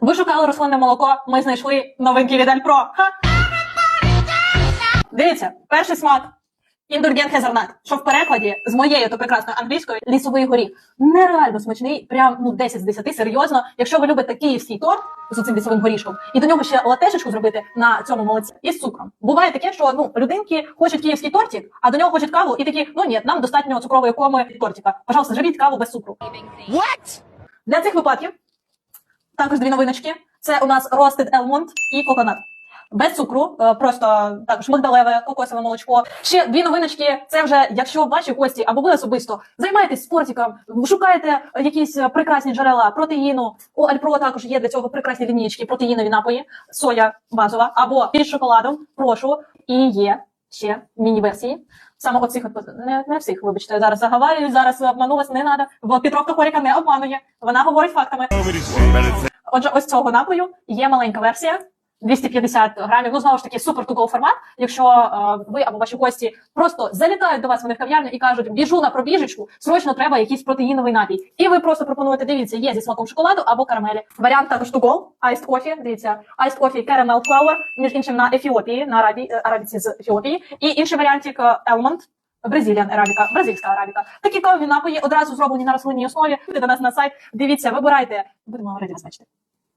Ви шукали рослинне молоко, ми знайшли новинки від Альпро. Ха! Дивіться, перший смак. Індульгент хезернат, що в перекладі з моєю то прекрасною англійською лісовий горіх. Нереально смачний, прям ну 10 з 10, серйозно. Якщо ви любите київський торт з цим лісовим горішком, і до нього ще латешечку зробити на цьому молоці із цукром. Буває таке, що ну людинки хочуть київський тортик, а до нього хочуть каву, і такі, ну ні, нам достатньо цукрової коми тортика. Пожалуйста, зробіть каву без цукру. What? Для цих випадків також дві новиночки. Це у нас Roasted Almond і Coconut. Без цукру, е, просто також мигдалеве, кокосове молочко. Ще дві новиночки. Це вже якщо ваші гості або ви особисто займаєтесь спортиком, шукаєте якісь прекрасні джерела протеїну. У Альпро також є для цього прекрасні лінійки, протеїнові напої, соя базова або із шоколадом. Прошу. І є ще міні-версії. Саме оцих не, не всіх, вибачте, зараз заговарюю, зараз обманулась, не треба. Бо Петровка Хоріка не обманує. Вона говорить фактами. Отже, ось цього напою є маленька версія. 250 грамів. Ну знову ж таки супер to формат. Якщо е, ви або ваші гості просто залітають до вас вони в кав'ярню і кажуть, біжу на пробіжечку, срочно треба якийсь протеїновий напій. І ви просто пропонуєте, дивіться, є зі смаком шоколаду або карамелі. Варіант також go, iced coffee, дивіться, iced coffee caramel flour, між іншим на Ефіопії, на арабі, е, арабіці з Ефіопії. І інший варіантик е, Elmont, Brazilian арабіка, бразильська арабіка. Такі кавові напої одразу зроблені на рослинній основі. Підете до нас на сайт. Дивіться, вибирайте. Будемо раді вас бачити.